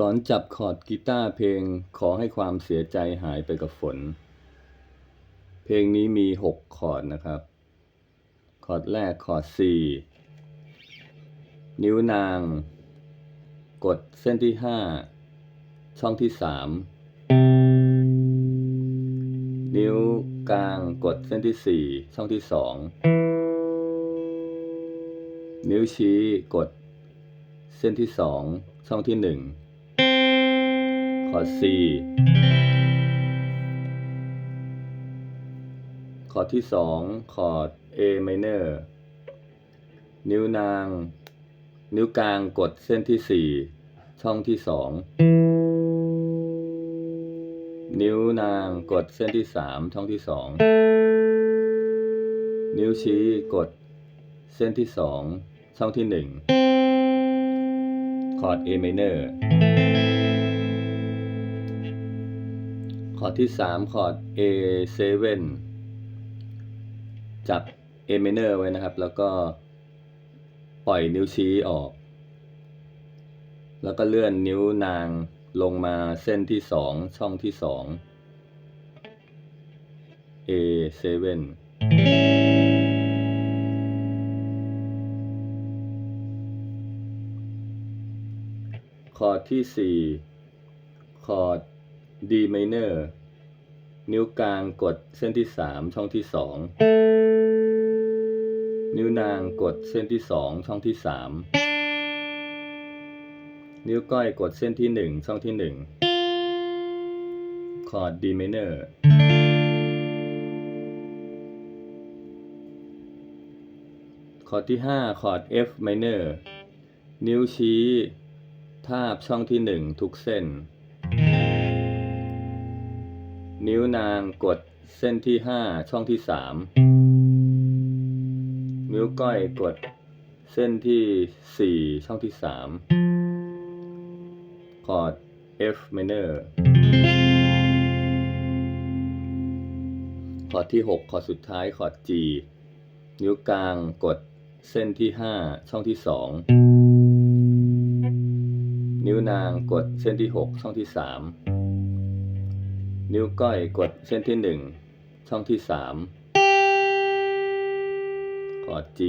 สอนจับคอร์ดกีตาร์เพลงขอให้ความเสียใจหายไปกับฝน เพลงนี้มีหกคอร์ดนะครับ คอร์ดแรกคอร์ด C นิ้วนาง กดเส้นที่ห้าช่องที่สามนิ้วกลางกดเส้นที่สี่ช่องที่สองนิ้วชี้กดเส้นที่สองช่องที่หนึ่ง คอร์ด C คอร์ดที่สองคอร์ด A minor นิ้วนาง นิ้วกลางกดเส้นที่สี่ช่องที่สองนิ้วนางกดเส้นที่สามช่องที่สองนิ้วชี้กดเส้นที่สองช่องที่หนึ่งคอร์ด A minor คอร์ดที่สามคอร์ด A7 จับ A minor ไว้นะครับ แล้วก็ปล่อยนิ้วชี้ออก แล้วก็เลื่อนนิ้วนางลงมาเส้นที่สองช่องที่สอง A7 คอร์ดที่สี่คอร์ด D minor นิ้วกลางกดเส้นที่สามช่องที่สองนิ้วนางกดเส้นที่สองช่องที่สามนิ้วก้อยกดเส้นที่หนึ่งช่องที่หนึ่งคอร์ด D minor คอร์ดที่ห้าคอร์ด F minor นิ้วชี้ทาบช่องที่หนึ่งทุกเส้น นิ้วนางกดเส้นที่ห้าช่องที่สามนิ้วก้อยกดเส้นที่สี่ช่องที่สามคอร์ด F minor คอร์ดที่หกคอร์ดสุดท้ายคอร์ด G นิ้วกลางกดเส้นที่ห้าช่องที่สองนิ้วนางกดเส้นที่หกช่องที่สาม นิ้วก้อยกดเส้นที่หนึ่งช่องที่สามคอร์ด G